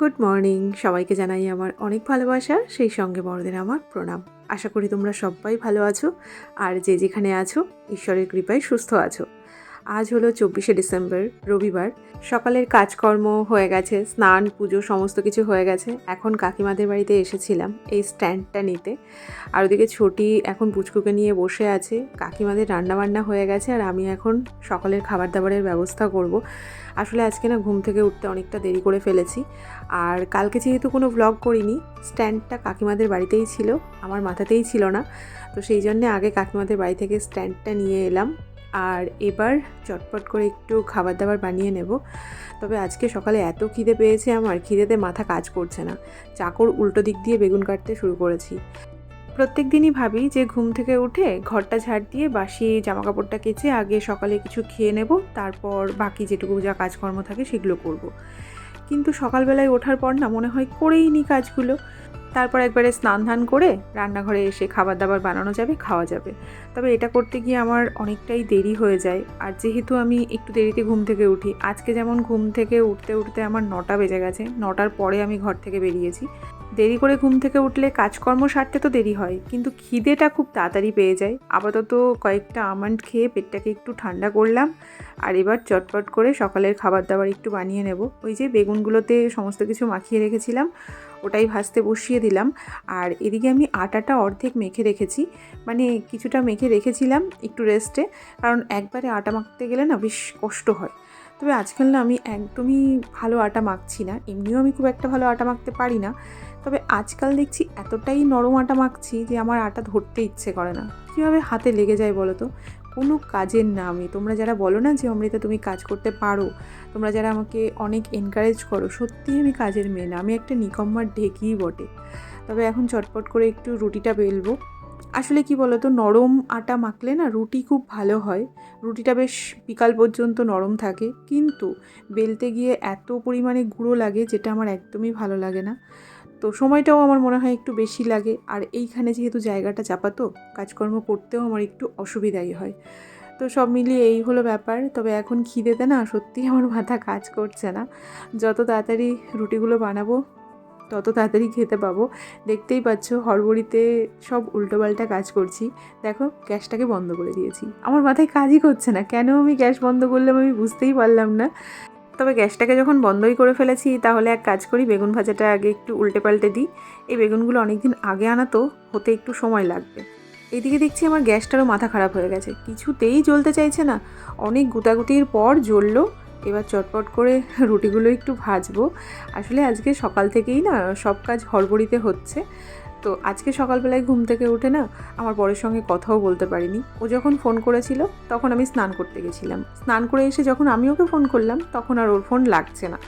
Good morning সবাইকে জানাই আমার অনেক ভালোবাসা, সেই সঙ্গে বড়দের আমার প্রণাম। আশা করি তোমরা সবাই ভালো আছো, আর যে যেখানে আছো, ঈশ্বরের কৃপায় সুস্থ আছো। আজ হলো চব্বিশে ডিসেম্বর, রবিবার। সকালের কাজকর্ম হয়ে গেছে, স্নান, পুজো, সমস্ত কিছু হয়ে গেছে। এখন কাকিমাদের বাড়িতে এসেছিলাম এই স্ট্যান্ডটা নিতে। আর ওদিকে ছোটি এখন পুচকুকে নিয়ে বসে আছে। কাকিমাদের রান্নাবান্না হয়ে গেছে আর আমি এখন সকালের খাবার দাবারের ব্যবস্থা করব। আসলে আজকে না ঘুম থেকে উঠতে অনেকটা দেরি করে ফেলেছি। আর কালকে যেহেতু কোনো ব্লগ করিনি, স্ট্যান্ডটা কাকিমাদের বাড়িতেই ছিল, আমার মাথাতেই ছিল না। তো সেই জন্যে আগে কাকিমাদের বাড়ি থেকে স্ট্যান্ডটা নিয়ে এলাম। আর এবার চটপট করে একটু খাবার দাবার বানিয়ে নেব। তবে আজকে সকালে এত খিদে পেয়েছে আমার, খিদেতে মাথা কাজ করছে না। চাকর উল্টো দিক দিয়ে বেগুন কাটতে শুরু করেছি। প্রত্যেক দিনই ভাবি যে ঘুম থেকে উঠে ঘরটা ঝাড় দিয়ে বাসি জামা কাপড়টা কেচে আগে সকালে কিছু খেয়ে নেব, তারপর বাকি যেটুকু যা কাজকর্ম থাকে সেগুলো করব। কিন্তু সকালবেলায় ওঠার পর না মনে হয় করেই নি কাজগুলো। তারপর একবারে স্নান ধান করে রান্নাঘরে এসে খাবার দাবার বানানো যাবে, খাওয়া যাবে। তবে এটা করতে গিয়ে আমার অনেকটাই দেরি হয়ে যায়। আর যেহেতু আমি একটু দেরিতে ঘুম থেকে উঠি, আজকে যেমন ঘুম থেকে উঠতে উঠতে আমার নটা বেজে গেছে, নটার পরে আমি ঘর থেকে বেরিয়েছি। দেরি করে ঘুম থেকে উঠলে কাজকর্ম সারতে তো দেরি হয়, কিন্তু খিদেটা খুব তাড়াতাড়ি পেয়ে যায়। আপাতত কয়েকটা আমন্ড খেয়ে পেটটাকে একটু ঠান্ডা করলাম, আর এবার চটপট করে সকালের খাবার দাবার একটু বানিয়ে নেব। ওই যে বেগুনগুলোতে সমস্ত কিছু মাখিয়ে রেখেছিলাম ওটাই ভাজতে বসিয়ে দিলাম। আর এদিকে আমি আটাটা অর্ধেক মেখে রেখেছি। মানে কিছুটা মেখে রেখেছিলাম একটু রেস্টে কারণ একবারে আটা মাখতে গেলে না বেশ কষ্ট হয়। তবে আজকাল না আমি একদমই ভালো আটা মাখছি না। এমনিও আমি খুব একটা ভালো আটা মাখতে পারি না। তবে আজকাল দেখছি এতটাই নরম আটা মাখছি যে আমার আটা ধরতে ইচ্ছে করে না। কীভাবে হাতে লেগে যায় বলো তো? কোনো কাজের না আমি তোমরা যারা বলো না যে, অমৃতা, তুমি কাজ করতে পারো, তোমরা যারা আমাকে অনেক এনকারেজ করো, সত্যিই আমি কাজের মেয়ে না, আমি একটা নিকম্মার ঢেকেই বটে। তবে এখন চটপট করে একটু রুটিটা বেলবো। আসলে কি বলো তো নরম আটা মাখলে না রুটি খুব ভালো হয়। রুটিটা বেশ বিকাল পর্যন্ত নরম থাকে। কিন্তু বেলতে গিয়ে এত পরিমাণে গুঁড়ো লাগে, যেটা আমার একদমই ভালো লাগে না। তো সময়টাও আমার মনে হয় একটু বেশি লাগে। আর এইখানে যেহেতু জায়গাটা চাপাতো, কাজকর্ম করতেও আমার একটু অসুবিধাই হয়। তো সব মিলিয়ে এই হলো ব্যাপার। তবে এখন খিদেতে না সত্যিই আমার মাথা কাজ করছে না। যত তাড়াতাড়ি রুটিগুলো বানাবো, তত তাড়াতাড়ি খেতে পাবো। দেখতেই পাচ্ছ হড়বড়িতে সব উল্টোপাল্টা কাজ করছি। দেখো গ্যাসটাকে বন্ধ করে দিয়েছি। আমার মাথায় কাজই করছে না। কেন আমি গ্যাস বন্ধ করলাম আমি বুঝতেই পারলাম না। তবে গ্যাসটাকে যখন বন্ধই করে ফেলেছি, তাহলে এক কাজ করি, বেগুন ভাজাটা আগে একটু উল্টে পাল্টে দিই। এই বেগুনগুলো অনেক দিন আগে আনা তো, হতে একটু সময় লাগবে। এদিকে দেখছি আমার গ্যাসটারও মাথা খারাপ হয়ে গেছে। কিছুতেই জ্বলতে চাইছে না। অনেক গুতাগুতির পর জ্বললো। এবার চটপট করে রুটিগুলো একটু ভাজবো। আসলে আজকে সকাল থেকেই না, সব কাজ হড়বড়িতে হচ্ছে। তো আজকে সকালবেলায় ঘুম থেকে উঠে না আমার বরের সঙ্গে কথাও বলতে পারিনি। ও যখন ফোন করেছিল, তখন আমি স্নান করতে গেছিলাম। স্নান করে এসে যখন আমি ওকে ফোন করলাম, তখন আর ওর ফোন লাগছে না।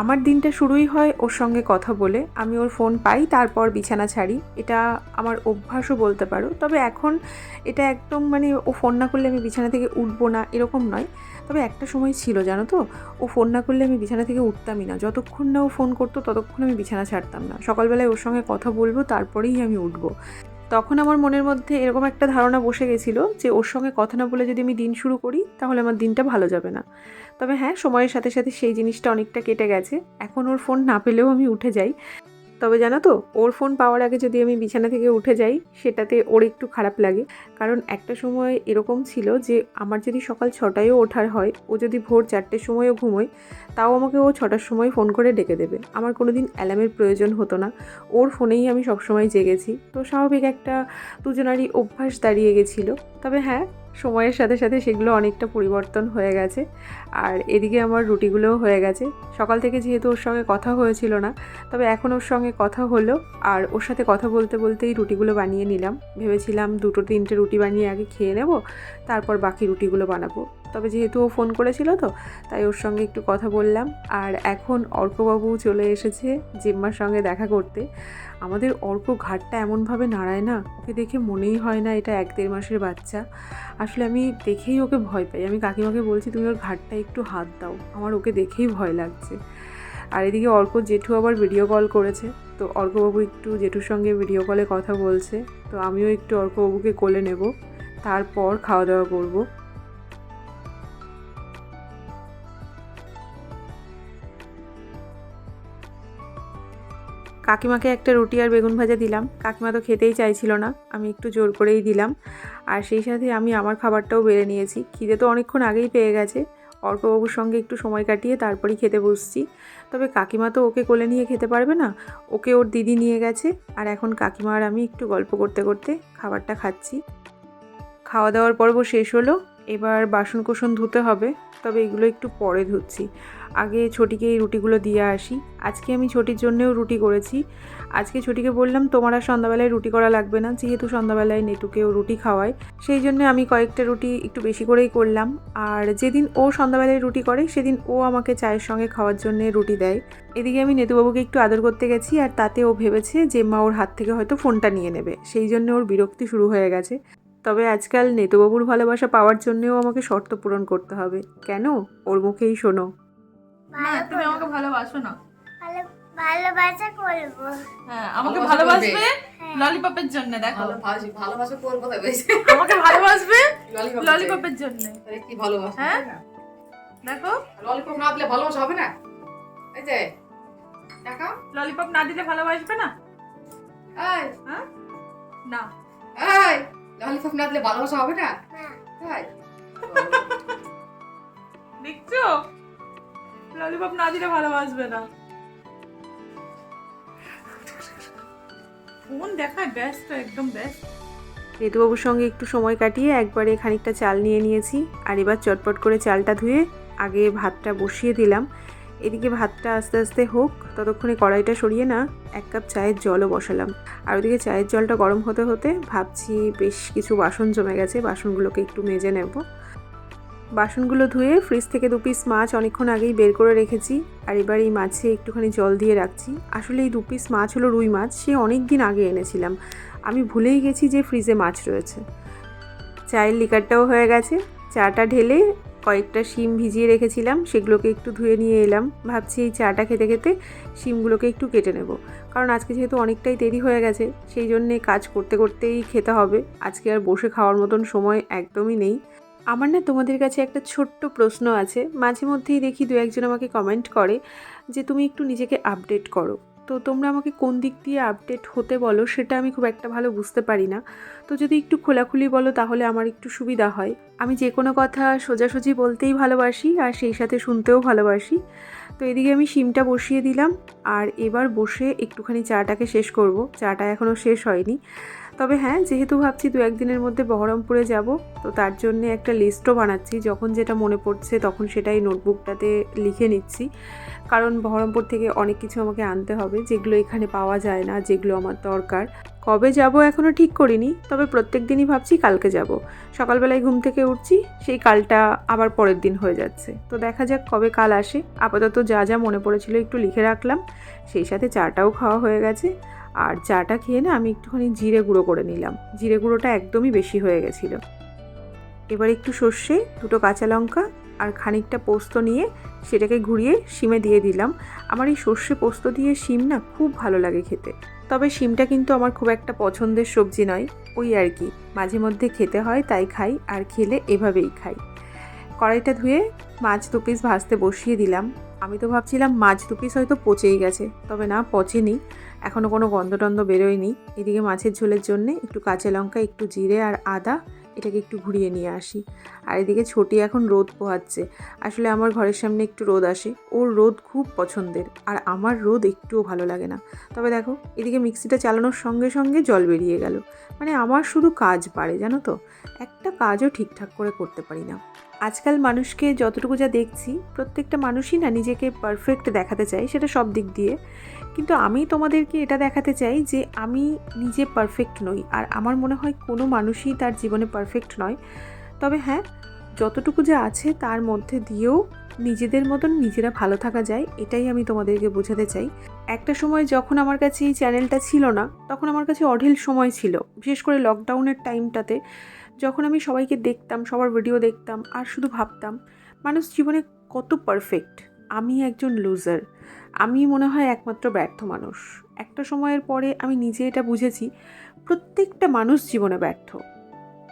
আমার দিনটা শুরুই হয় ওর সঙ্গে কথা বলে। আমি ওর ফোন পাই, তারপর বিছানা ছাড়ি। এটা আমার অভ্যাসও বলতে পারো। তবে এখন এটা একদম মানে ও ফোন না করলে আমি বিছানা থেকে উঠবো না, এরকম নয়। তবে একটা সময় ছিল, জানো তো? ও ফোন না করলে আমি বিছানা থেকে উঠতামই না। যতক্ষণ না ও ফোন করতো, ততক্ষণ আমি বিছানা ছাড়তাম না। সকালবেলায় ওর সঙ্গে কথা বলব, তারপরেই আমি উঠবো। তখন আমার মনের মধ্যে এরকম একটা ধারণা বসে গেছিল যে ওর সঙ্গে কথা না বলে যদি আমি দিন শুরু করি, তাহলে আমার দিনটা ভালো যাবে না। তবে হ্যাঁ সময়ের সাথে সাথে সেই জিনিসটা অনেকটা কেটে গেছে। এখন ওর ফোন না পেলেও আমি উঠে যাই। তবে জানো তো, ওর ফোন পাওয়ার আগে যদি আমি বিছানা থেকে উঠে যাই, সেটাতে ওর একটু খারাপ লাগে। কারণ একটা সময় এরকম ছিল যে, আমার যদি সকাল ছটায়ও ওঠার হয়, ও যদি ভোর চারটের সময়ও ঘুমোয়, তাও আমাকে ও ছটার সময় ফোন করে ডেকে দেবে। আমার কোনো দিন অ্যালার্মের প্রয়োজন হতো না। ওর ফোনেই আমি সবসময় জেগেছি। তো স্বাভাবিক একটা দুজনারই অভ্যাস দাঁড়িয়ে গেছিল। তবে হ্যাঁ সময়ের সাথে সাথে সেগুলো অনেকটা পরিবর্তন হয়ে গেছে। আর এদিকে আমার রুটিগুলোও হয়ে গেছে। সকাল থেকে যেহেতু ওর সঙ্গে কথা হয়েছিল না, তবে এখন ওর সঙ্গে কথা হলো আর ওর সাথে কথা বলতে বলতেই রুটিগুলো বানিয়ে নিলাম। ভেবেছিলাম দুটো তিনটে রুটি বানিয়ে আগে খেয়ে নেব, তারপর বাকি রুটিগুলো বানাবো। তবে যেহেতু ও ফোন করেছিল তো, তাই ওর সঙ্গে একটু কথা বললাম। আর এখন অর্কবাবু চলে এসেছে জিম্মার সঙ্গে দেখা করতে। আমাদের অর্ক ঘাটটা এমনভাবে নাড়ায় না, ওকে দেখে মনেই হয় না এটা এক দেড় মাসের বাচ্চা। আসলে আমি দেখেই ওকে ভয় পাই। আমি কাকিমাকে বলছি, তুমি ওর ঘাটটা একটু হাত দাও, আমার ওকে দেখেই ভয় লাগছে। আর এদিকে অর্ক জেঠু আবার ভিডিও কল করেছে। তো অর্কবাবু একটু জেঠুর সঙ্গে ভিডিও কলে কথা বলছে। তো আমিও একটু অর্কবাবুকে কোলে নেব, তারপর খাওয়া দাওয়া করব। কাকিমাকে একটা রুটি আর বেগুন ভাজা দিলাম। কাকিমা তো খেতেই চাইছিল না, আমি একটু জোর করেই দিলাম। আর সেই সাথে আমি আমার খাবারটাও বেড়ে নিয়েছি। খিদে তো অনেকক্ষণ আগেই পেয়ে গেছে। অর্কবাবুর সঙ্গে একটু সময় কাটিয়ে তারপরেই খেতে বসছি। তবে কাকিমা তো ওকে কোলে নিয়ে খেতে পারবে না, ওকে ওর দিদি নিয়ে গেছে। আর এখন কাকিমা আর আমি একটু গল্প করতে করতে খাবারটা খাচ্ছি। খাওয়া দাওয়ার পর্ব শেষ হলো, এবার বাসন কোসন ধুতে হবে, তবে এগুলো একটু পরে ধুচ্ছি। আগে ছোটিকে এই রুটিগুলো দিয়ে আসি। আজকে আমি ছোটির জন্যেও রুটি করেছি। আজকে ছোটিকে বললাম, তোমার আর সন্ধ্যাবেলায় রুটি করা লাগবে না, যেহেতু সন্ধ্যাবেলায় নেটুকেও রুটি খাওয়ায়। সেই জন্য আমি কয়েকটা রুটি একটু বেশি করেই করলাম। আর যেদিন ও সন্ধ্যাবেলায় রুটি করে, সেদিন ও আমাকে চায়ের সঙ্গে খাওয়ার জন্য রুটি দেয়। এদিকে আমি নেতুবাবুকে একটু আদর করতে গেছি, আর তাতে ও ভেবেছে যে মা ওর হাত থেকে হয়তো ফোনটা নিয়ে নেবে। সেই জন্য ওর বিরক্তি শুরু হয়ে গেছে। তবে আজকাল নেতুবাবুর ভালোবাসা পাওয়ার জন্যও আমাকে শর্ত পূরণ করতে হবে। কেন? ওর মুখেই শোনো। না তুমি আমাকে ভালোবাসো না। ভালো ভালোবাসা করব। হ্যাঁ আমাকে ভালোবাসবে হ্যাঁ। ললিপপের জন্য দেখো। ভালোবাসা তোর আমাকে ভালোবাসবে ললিপপ ললিপপের জন্য। কি ভালোবাসা হ্যাঁ? দেখো। ললিপপ না দিলে ভালোবাসা হবে না? এই যে টাকা ললিপপ না দিলে ভালোবাসবে না? এই। হ্যাঁ? না। এই ললিপপ না দিলে ভালোবাসা হবে না? না। দেখছ? ললিপপ না দিলে ভালোবাসবে না। ফোন দেখায় ব্যস্ত, একদম ব্যস্ত। নেতুবাবুর সঙ্গে একটু সময় কাটিয়ে একবারে খানিকটা চাল নিয়ে নিয়েছি আর এবার চটপট করে চালটা ধুয়ে আগে ভাতটা বসিয়ে দিলাম। এদিকে ভাতটা আস্তে আস্তে হোক, ততক্ষণে কড়াইটা সরিয়ে না এক কাপ চায়ের জলও বসালাম। আর ওদিকে চায়ের জলটা গরম হতে হতে ভাবছি বেশ কিছু বাসন জমে গেছে, বাসনগুলোকে একটু মেজে নেব। বাসনগুলো ধুয়ে ফ্রিজ থেকে দু পিস মাছ অনেকক্ষণ আগেই বের করে রেখেছি, আর এবার এই মাছে একটুখানি জল দিয়ে রাখছি। আসলে এই দু পিস মাছ হলো রুই মাছ, সে অনেক দিন আগে এনেছিলাম। আমি ভুলেই গেছি যে ফ্রিজে মাছ রয়েছে। চায়ের লিকারটাও হয়ে গেছে, চাটা ঢেলে কয়েকটা শিম ভিজিয়ে রেখেছিলাম, সেগুলোকে একটু ধুয়ে নিয়ে এলাম। ভাবছি এই চাটা খেতে খেতে শিমগুলোকে একটু কেটে নেব। কারণ আজকে যেহেতু অনেকটাই দেরি হয়ে গেছে, সেই জন্যে কাজ করতে করতেই খেতে হবে। আজকে আর বসে খাওয়ার মতন সময় একদমই নেই। আমার না তোমাদের কাছে একটা ছোট্ট প্রশ্ন আছে। মাঝে মধ্যেই দেখি দু একজন আমাকে কমেন্ট করে যে, তুমি একটু নিজেকে আপডেট করো। তো তোমরা আমাকে কোন দিক দিয়ে আপডেট হতে বলো সেটা আমি খুব একটা ভালো বুঝতে পারি না। তো যদি একটু খোলাখুলি বলো তাহলে আমার একটু সুবিধা হয়। আমি যে কোনো কথা সোজাসুজি বলতেই ভালোবাসি আর সেই সাথে শুনতেও ভালোবাসি। তো এদিকে আমি সিমটা বসিয়ে দিলাম আর এবার বসে একটুখানি চাটাকে শেষ করব। চাটা এখনও শেষ হয়নি। তবে হ্যাঁ যেহেতু ভাবছি দু একদিনের মধ্যে বহরমপুরে যাব, তো তার জন্য একটা লিস্টও বানাচ্ছি। যখন যেটা মনে পড়ছে তখন সেটাই নোটবুকটাতে লিখে নিচ্ছি। কারণ বহরমপুর থেকে অনেক কিছু আমাকে আনতে হবে, যেগুলো এখানে পাওয়া যায় না, যেগুলো আমার দরকার। কবে যাব এখনও ঠিক করিনি, তবে প্রত্যেক দিনই ভাবছি কালকে যাব। সকালবেলায় ঘুম থেকে উঠছি, সেই কালটা আবার পরের দিন হয়ে যাচ্ছে। তো দেখা যাক কবে কাল আসে। আপাতত যা যা মনে পড়েছিল একটু লিখে রাখলাম। সেই সাথে চাটাও খাওয়া হয়ে গেছে। আর চাটা খেয়ে না আমি একটুখানি জিরে গুঁড়ো করে নিলাম। জিরে গুঁড়োটা একদমই বেশি হয়ে গেছিল। এবার একটু সর্ষে, দুটো কাঁচা লঙ্কা আর খানিকটা পোস্ত নিয়ে সেটাকে ঘুরিয়ে শিমে দিয়ে দিলাম। আমার এই সর্ষে পোস্ত দিয়ে শিম না খুব ভালো লাগে খেতে। তবে শিমটা কিন্তু আমার খুব একটা পছন্দের সবজি নয়, ওই আর কি। মাঝে মধ্যে খেতে হয়, তাই খাই আর খেলে এভাবেই খাই। কড়াইটা ধুয়ে মাছ দু পিস ভাজতে বসিয়ে দিলাম। আমি তো ভাবছিলাম মাছ দু পিস হয়তো পচেই গেছে, তবে না, পচেনি। এখনও কোনো গন্ধ টন্ধ বেরোয়নি। এদিকে মাছের ঝোলের জন্যে একটু কাঁচা লঙ্কা, একটু জিরে আর আদা এটাকে একটু ঘুরিয়ে নিয়ে আসি। আর এদিকে ছোটি এখন রোদ পোহাচ্ছে। আসলে আমার ঘরের সামনে একটু রোদ আসে। ওর রোদ খুব পছন্দের আর আমার রোদ একটুও ভালো লাগে না। তবে দেখো, এদিকে মিক্সিটা চালানোর সঙ্গে সঙ্গে জল বেরিয়ে গেল। মানে আমার শুধু কাজ বাড়ে, জানো তো? একটা কাজও ঠিকঠাক করে করতে পারি না। আজকাল মানুষকে যতটুকু যা দেখছি, প্রত্যেকটা মানুষই না নিজেকে পারফেক্ট দেখাতে চায়, সেটা সব দিক দিয়ে। কিন্তু আমি তোমাদেরকে এটা দেখাতে চাই যে আমি নিজে পারফেক্ট নই আর আমার মনে হয় কোনো মানুষই তার জীবনে পারফেক্ট নয়। তবে হ্যাঁ যতটুকু যা আছে তার মধ্যে দিয়েও নিজেদের মতন নিজেরা ভালো থাকা যায়, এটাই আমি তোমাদেরকে বোঝাতে চাই। একটা সময় যখন আমার কাছে এই চ্যানেলটা ছিল না, তখন আমার কাছে অঢেল সময় ছিল, বিশেষ করে লকডাউনের টাইমটাতে যখন আমি সবাইকে দেখতাম, সবার ভিডিও দেখতাম আর শুধু ভাবতাম, মানুষ জীবনে কত পারফেক্ট আমি একজন লুজার আমি মনে হয় একমাত্র ব্যর্থ মানুষ। একটা সময়ের পরে আমি নিজে এটা বুঝেছি, প্রত্যেকটা মানুষ জীবনে ব্যর্থ।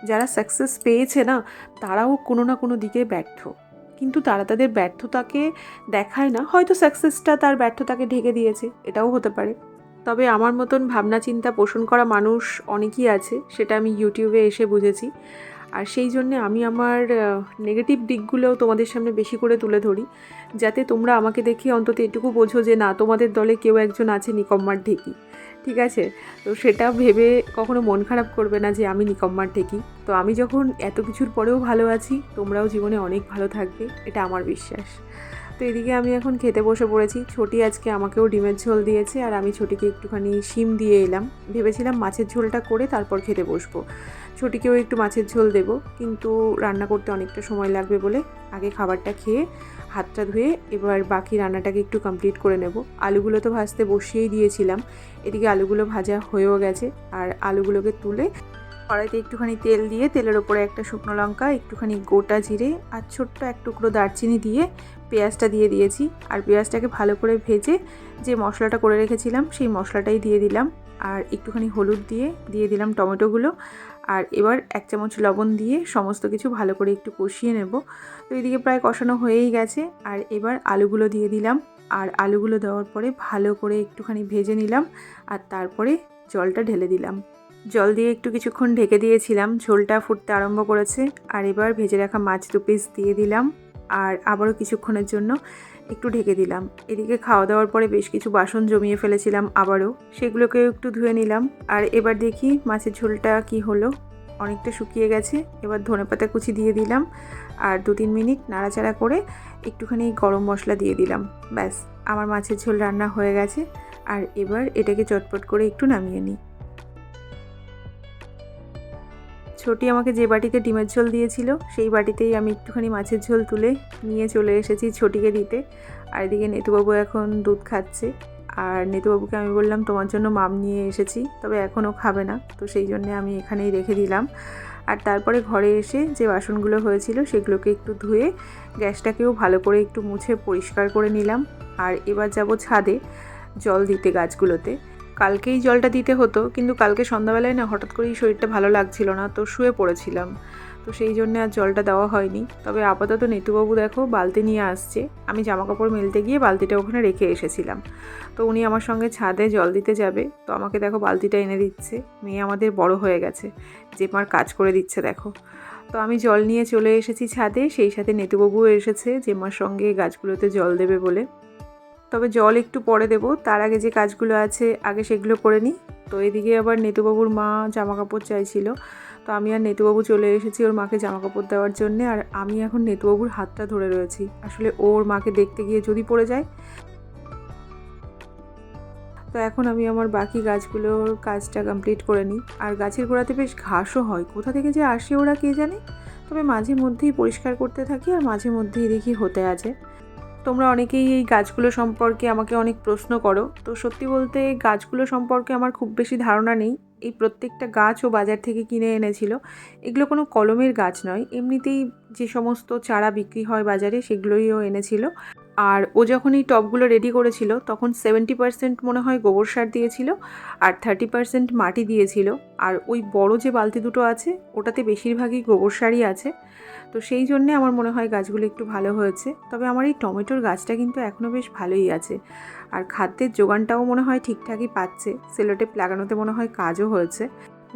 যারা সাকসেস পেয়েছে না, তারাও কোনো না কোনো দিকে ব্যর্থ। কিন্তু তারা তাদের ব্যর্থতাকে দেখায় না, হয়তো সাকসেসটা তার ব্যর্থতাকে ঢেকে দিয়েছে, এটাও হতে পারে। তবে আমার মতন ভাবনা চিন্তা পোষণ করা মানুষ অনেকই আছে, সেটা আমি ইউটিউবে এসে বুঝেছি। আর সেই জন্যে আমি আমার নেগেটিভ দিকগুলোও তোমাদের সামনে বেশি করে তুলে ধরি। যাতে তোমরা আমাকে দেখে অন্তত এটুকু বোঝো যে না, তোমাদের দলে কেউ একজন আছে নিকম্মার ঢেকি। ঠিক আছে? তো সেটা ভেবে কখনো মন খারাপ করবে না যে আমি নিকম্মার ঠেকি তো আমি যখন এত কিছুর পরেও ভালো আছি, তোমরাও জীবনে অনেক ভালো থাকবে, এটা আমার বিশ্বাস। তো এদিকে আমি এখন খেতে বসে পড়েছি। ছোটি আজকে আমাকেও ডিমের ঝোল দিয়েছে আর আমি ছোটিকে একটুখানি শিম দিয়ে এলাম। ভেবেছিলাম মাছের ঝোলটা করে তারপর খেতে বসবো। ছোটিকেও একটু মাছের ঝোল দেবো, কিন্তু রান্না করতে অনেকটা সময় লাগবে বলে আগে খাবারটা খেয়ে হাতটা ধুয়ে এবার বাকি রান্নাটাকে একটু কমপ্লিট করে নেব। আলুগুলো তো ভাজতে বসিয়েই দিয়েছিলাম। এদিকে আলুগুলো ভাজা হয়েও গেছে আর আলুগুলোকে তুলে কড়াইতে একটুখানি তেল দিয়ে, তেলের ওপরে একটা শুকনো লঙ্কা, একটুখানি গোটা জিরে আর ছোট্ট এক টুকরো দারচিনি দিয়ে পেঁয়াজটা দিয়ে দিয়েছি। আর পেঁয়াজটাকে ভালো করে ভেজে যে মশলাটা করে রেখেছিলাম, সেই মশলাটাই দিয়ে দিলাম। আর একটুখানি হলুদ দিয়ে দিয়ে দিলাম টমেটোগুলো। আর এবার এক চামচ লবণ দিয়ে সমস্ত কিছু ভালো করে একটু কষিয়ে নেব। তো এদিকে প্রায় কষানো হয়েই গেছে। আর এবার আলুগুলো দিয়ে দিলাম। আর আলুগুলো দেওয়ার পরে ভালো করে একটুখানি ভেজে নিলাম। আর তারপরে জলটা ঢেলে দিলাম। জল দিয়ে একটু কিছুক্ষণ ঢেকে দিয়েছিলাম। ঝোলটা ফুটতে আরম্ভ করেছে। আর এবার ভেজে রাখা মাছ দু পিস দিয়ে দিলাম। আর আবারও কিছুক্ষণের জন্য একটু ঢেকে দিলাম। এদিকে খাওয়া দাওয়ার পরে বেশ কিছু বাসন জমিয়ে ফেলেছিলাম আবারও। সেগুলোকেও একটু ধুয়ে নিলাম। আর এবার দেখি মাছের ঝোলটা কি হলো। অনেকটা শুকিয়ে গেছে। এবার ধনেপাতা কুচি দিয়ে দিলাম। আর দু তিন মিনিট নাড়াচাড়া করে একটুখানি গরম মশলা দিয়ে দিলাম। ব্যাস, আমার মাছের ঝোল রান্না হয়ে গেছে। আর এবার এটাকে চটপট করে একটু নামিয়ে নিই। ছোটি আমাকে যে বাটিতে ডিমের ঝোল দিয়েছিল, সেই বাটিতেই আমি একটুখানি মাছের ঝোল তুলে নিয়ে চলে এসেছি ছোটিকে দিতে। আর এদিকে নেতুবাবু এখন দুধ খাচ্ছে। আর নেতুবাবুকে আমি বললাম, তোমার জন্য মাম নিয়ে এসেছি, তবে এখনও খাবে না। তো সেই জন্যে আমি এখানেই রেখে দিলাম। আর তারপরে ঘরে এসে যে বাসনগুলো হয়েছিল, সেগুলোকে একটু ধুয়ে গ্যাসটাকেও ভালো করে একটু মুছে পরিষ্কার করে নিলাম। আর এবার যাব ছাদে জল দিতে গাছগুলোতে। কালকেই জলটা দিতে হতো, কিন্তু কালকে সন্ধ্যাবেলায় না হঠাৎ করেই শরীরটা ভালো লাগছিল না, তো শুয়ে পড়েছিলাম। তো সেই জন্য আর জলটা দেওয়া হয়নি। তবে আপাতত নেতুবাবু দেখো বালতি নিয়ে আসছে। আমি জামা কাপড় মেলতে গিয়ে বালতিটা ওখানে রেখে এসেছিলাম। তো উনি আমার সঙ্গে ছাদে জল দিতে যাবে। তো আমাকে দেখো বালতিটা এনে দিচ্ছে। মেয়ে আমাদের বড় হয়ে গেছে। যে মার কাজ করে দিচ্ছে দেখো। তো আমি জল নিয়ে চলে এসেছি ছাদে। সেই সাথে নেতুবাবুও এসেছে। যে মার সঙ্গে গাছগুলোতে জল দেবে বলে। তবে জল একটু পরে দেবো। তার আগে যে কাজগুলো আছে, আগে সেগুলো করে নিই। তো এদিকে আবার নেতুবাবুর মা জামা কাপড় চাইছিল। তো আমি আর নেতুবাবু চলে এসেছি ওর মাকে জামা কাপড় দেওয়ার জন্যে। আর আমি এখন নেতুবাবুর হাতটা ধরে রয়েছি। আসলে ওর মাকে দেখতে গিয়ে যদি পড়ে যায়। তো এখন আমি আমার বাকি গাছগুলোর কাজটা কমপ্লিট করে নিই। আর গাছের গোড়াতে বেশ ঘাসও হয়। কোথা থেকে যে আসে ওরা কে জানে? তবে মাঝে মধ্যেই পরিষ্কার করতে থাকি আর মাঝে মধ্যেই দেখি হতে আছে। তোমরা অনেকেই এই গাছগুলো সম্পর্কে আমাকে অনেক প্রশ্ন করো। তো সত্যি বলতে গাছগুলো সম্পর্কে আমার খুব বেশি ধারণা নেই। এই প্রত্যেকটা গাছ ও বাজার থেকে কিনে এনেছিল। এগুলো কোনো কলমের গাছ নয়। এমনিতেই যে সমস্ত চারা বিক্রি হয় বাজারে সেগুলোইও এনেছিল। আর ও যখন এই টবগুলো রেডি করেছিল, তখন সেভেন্টি পার্সেন্ট মনে হয় গোবর সার দিয়েছিল আর থার্টি পার্সেন্ট মাটি দিয়েছিল। আর ওই বড় যে বালতি দুটো আছে, ওটাতে বেশিরভাগই গোবর সারই আছে। তো সেই জন্যে আমার মনে হয় গাছগুলো একটু ভালো হয়েছে। তবে আমার এই টমেটোর গাছটা কিন্তু এখনও বেশ ভালোই আছে। আর খাদ্যের যোগানটাও মনে হয় ঠিকঠাকই পাচ্ছে। সেলোটেপ লাগানোতে মনে হয় কাজও হয়েছে।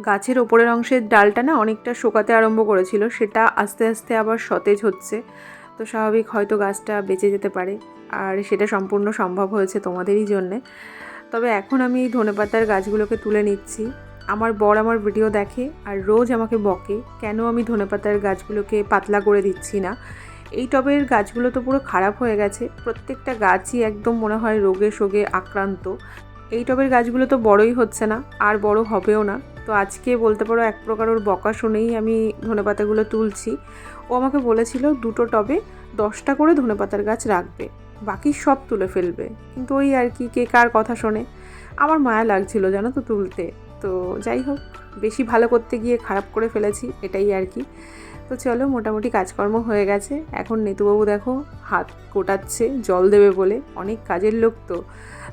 গাছের ওপরের অংশের ডালটা না অনেকটা শোকাতে আরম্ভ করেছিল। সেটা আস্তে আস্তে আবার সতেজ হচ্ছে। তো স্বাভাবিক হয়তো গাছটা বেঁচে যেতে পারে আর সেটা সম্পূর্ণ সম্ভব হয়েছে তোমাদেরই জন্যে। তবে এখন আমি ধনেপাতার গাছগুলোকে তুলে নিচ্ছি। আমার বর আমার ভিডিও দেখে আর রোজ আমাকে বকে, কেন আমি ধনেপাতার গাছগুলোকে পাতলা করে দিচ্ছি না? এই টবের গাছগুলো তো পুরো খারাপ হয়ে গেছে। প্রত্যেকটা গাছই একদম মনে হয় রোগে শোগে আক্রান্ত। এই টবের গাছগুলো তো বড়ই হচ্ছে না, আর বড় হবেও না। তো আজকে বলতে পারো এক প্রকার ওর বকা শুনেই আমি ধনেপাতাগুলো তুলছি। ও আমাকে বলেছিল দুটো টবে দশটা করে ধনেপাতার গাছ রাখবে, বাকি সব তুলে ফেলবে। কিন্তু ওই আর কি, কে কার কথা শোনে? আমার মায়া লাগছিল জানো তো তুলতে। তো যাই হোক, বেশি ভালো করতে গিয়ে খারাপ করে ফেলেছি, এটাই আর কি। তো চলো, মোটামুটি কাজকর্ম হয়ে গেছে। এখন নেতুবাবু দেখো, হাত কোটাচ্ছে, জল দেবে বলে। অনেক কাজের লোক তো।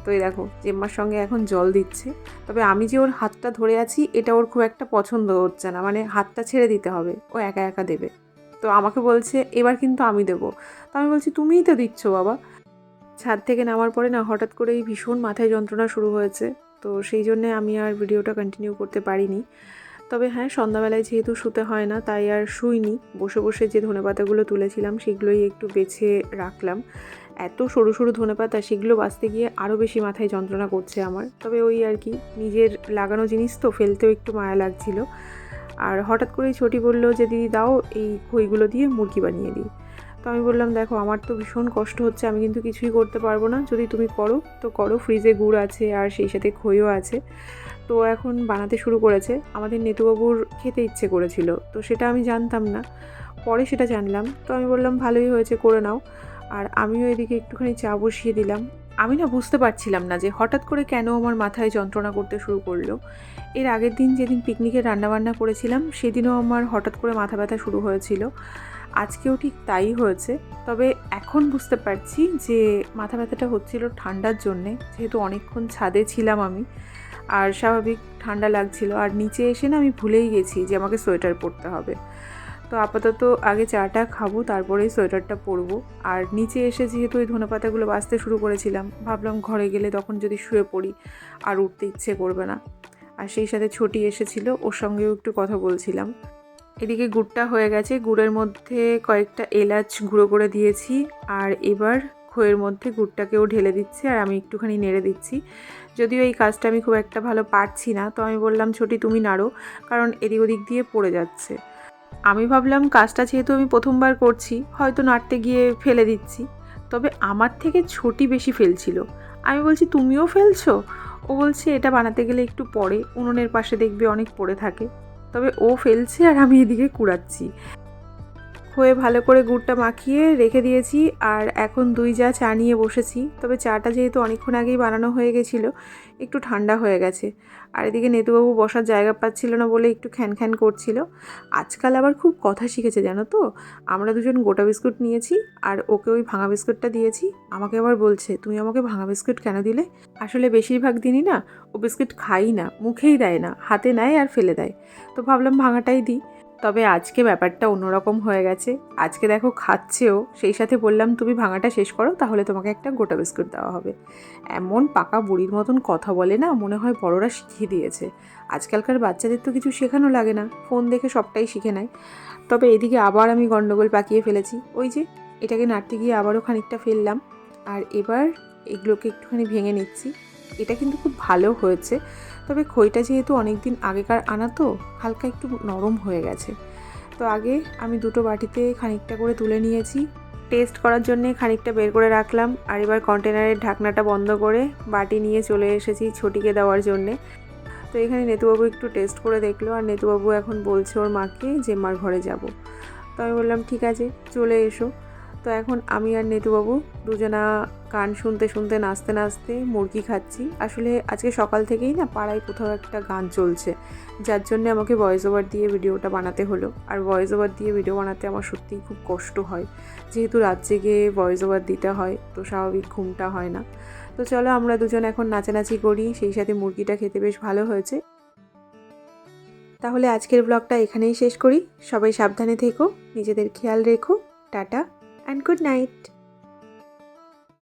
তো এই দেখো, জেম্মার সঙ্গে এখন জল দিচ্ছে। তবে আমি যে ওর হাতটা ধরে আছি, এটা ওর খুব একটা পছন্দ হচ্ছে না। মানে হাতটা ছেড়ে দিতে হবে। ও একা একা দেবে। তো আমাকে বলছে, এবার কিন্তু আমি দেবো। তো আমি বলছি, তুমিই তো দিচ্ছ বাবা। ছাদ থেকে নামার পরে না হঠাৎ করেই ভীষণ মাথায় যন্ত্রণা শুরু হয়েছে। তো সেই জন্যে আমি আর ভিডিওটা কন্টিনিউ করতে পারিনি। তবে হ্যাঁ সন্ধ্যাবেলায় যেহেতু শুতে হয় না, তাই আর শুইনি। বসে বসে যে ধনেপাতাগুলো তুলেছিলাম, সেগুলোই একটু বেছে রাখলাম। এত সরু সরু ধনেপাতা, সেগুলো বাঁচতে গিয়ে আরও বেশি মাথায় যন্ত্রণা করছে আমার। তবে ওই আর কি, নিজের লাগানো জিনিস তো ফেলতেও একটু মায়া লাগছিল। আর হঠাৎ করেই ছোটি বলল যে, দিদি, দাও এই খইগুলো দিয়ে মুরগি বানিয়ে দিই। তো আমি বললাম, দেখো, আমার তো ভীষণ কষ্ট হচ্ছে, আমি কিন্তু কিছুই করতে পারব না। যদি তুমি করো, তো করো, ফ্রিজে গুড় আছে আর সেই সাথে খইও আছে। তো এখন বানাতে শুরু করেছে। আমাদের নেতুবাবুর খেতে ইচ্ছে করেছিল, তো সেটা আমি জানতাম না। পরে সেটা জানলাম, তো আমি বললাম, ভালোই হয়েছে, করে নাও। আর আমিও এদিকে একটুখানি চা বসিয়ে দিলাম। আমি না বুঝতে পারছিলাম না যে হঠাৎ করে কেন আমার মাথায় যন্ত্রণা করতে শুরু করল। এর আগের দিন যেদিন পিকনিকে রান্নাবান্না করেছিলাম, সেদিনও আমার হঠাৎ করে মাথা ব্যথা শুরু হয়েছিল। আজকেও ঠিক তাই হয়েছে। তবে এখন বুঝতে পারছি যে মাথা ব্যথাটা হচ্ছিল ঠান্ডার জন্যে, যেহেতু অনেকক্ষণ ছাদে ছিলাম আমি, আর স্বাভাবিক ঠান্ডা লাগছিল। আর নিচে এসে না আমি ভুলেই গেছি যে আমাকে সোয়েটার পরতে হবে। তো আপাতত আগে চাটা খাব, তারপরে সোয়েটারটা পরবো। আর নিচে এসে যেহেতু ওই ধনেপাতাগুলো বাঁচতে শুরু করেছিলাম, ভাবলাম ঘরে গেলে তখন যদি শুয়ে পড়ি, আর উঠতে ইচ্ছে করবে না। আর সেই সাথে ছুটি এসেছিল, ওর সঙ্গেও একটু কথা বলছিলাম। এদিকে গুড়টা হয়ে গেছে, গুড়ের মধ্যে কয়েকটা এলাচ গুঁড়ো করে দিয়েছি, আর এবার খোয়ের মধ্যে গুড়টাকেও ঢেলে দিচ্ছি, আর আমি একটুখানি নেড়ে দিচ্ছি। যদিও এই কাজটা আমি খুব একটা ভালো পারছি না, তো আমি বললাম, ছোটি, তুমি নাড়ো। কারণ এদিক ওদিক দিয়ে পড়ে যাচ্ছে। আমি ভাবলাম কাজটা যেহেতু আমি প্রথমবার করছি, হয়তো নাড়তে গিয়ে ফেলে দিচ্ছি। তবে আমার থেকে ছোটি বেশি ফেলছিল। আমি বলছি, তুমিও ফেলছো? ও বলছে, এটা বানাতে গেলে একটু পরে। উনুনের পাশে দেখবে অনেক পড়ে থাকে। তবে ও ফেলছে আর আমি এদিকে কুড়াচ্ছি। হয়ে ভালো করে গুড়টা মাখিয়ে রেখে দিয়েছি আর এখন দুই যা চা নিয়ে বসেছি। তবে চাটা যেহেতু অনেকক্ষণ আগেই বানানো হয়ে গেছিল, একটু ঠান্ডা হয়ে গেছে। আর এদিকে নেতুবাবু বসার জায়গা পাচ্ছিল না বলে একটু খ্যান খ্যান করছিল। আজকাল আবার খুব কথা শিখেছে, জানো তো? আমরা দুজন গোটা বিস্কুট নিয়েছি আর ওকে ওই ভাঙা বিস্কুটটা দিয়েছি। আমাকে আবার বলছে, তুমি আমাকে ভাঙা বিস্কুট কেন দিলে? আসলে বেশিরভাগ দিনই না, ও বিস্কুট খাই না, মুখেই দেয় না, হাতে নেয় আর ফেলে দেয়। তো ভাবলাম ভাঙাটাই দিই। তবে আজকে ব্যাপারটা অন্যরকম হয়ে গেছে। আজকে দেখো খাচ্ছেও, সেই সাথে বললাম, তুমি ভাঙাটা শেষ করো, তাহলে তোমাকে একটা গোটা বিস্কুট দেওয়া হবে। এমন পাকা বুড়ির মতন কথা বলে না, মনে হয় বড়রা শিখিয়ে দিয়েছে। আজকালকার বাচ্চাদের তো কিছু শেখানো লাগে না, ফোন দেখে সবটাই শিখে নেয়। তবে এদিকে আবার আমি গন্ডগোল পাকিয়ে ফেলেছি। ওই যে, এটাকে নাড়তে গিয়ে আবারও খানিকটা ফেললাম। আর এবার এগুলোকে একটুখানি ভেঙে নিচ্ছি। এটা কিন্তু খুব ভালো হয়েছে। তবে খইটা যেহেতু অনেক দিন আগেকার আনা তো, হালকা একটু নরম হয়ে গেছে। তো আগে আমি দুটো বাটিতে খানিকটা করে তুলে নিয়েছি। টেস্ট করার জন্যে খানিকটা বের করে রাখলাম। আর এবার কন্টেনারের ঢাকনাটা বন্ধ করে বাটি নিয়ে চলে এসেছি ছটিকে দেওয়ার জন্যে। তো এখানে নেতুবাবু একটু টেস্ট করে দেখল। আর নেতুবাবু এখন বলছে ওর মাকে যে, মার ঘরে যাব। তো আমি বললাম, ঠিক আছে, চলে এসো। তো এখন আমি আর নেতুবাবু দুজনা গান শুনতে শুনতে, নাচতে নাচতে মুরগি খাচ্ছি। আসলে আজকে সকাল থেকেই না পাড়ায় কোথাও একটা গান চলছে, যার জন্য আমাকে ভয়েস ওভার দিয়ে ভিডিওটা বানাতে হলো। আর ভয়েস ওভার দিয়ে ভিডিও বানাতে আমার সত্যিই খুব কষ্ট হয়। যেহেতু রাত জেগে ভয়েস ওভার দিতে হয়, তো স্বাভাবিক ঘুমটা হয় না। তো চলো আমরা দুজন এখন নাচানাচি করি, সেই সাথে মুরগিটা খেতে বেশ ভালো হয়েছে। তাহলে আজকের ব্লগটা এখানেই শেষ করি। সবাই সাবধানে থেকো, নিজেদের খেয়াল রেখো। টাটা। and good night.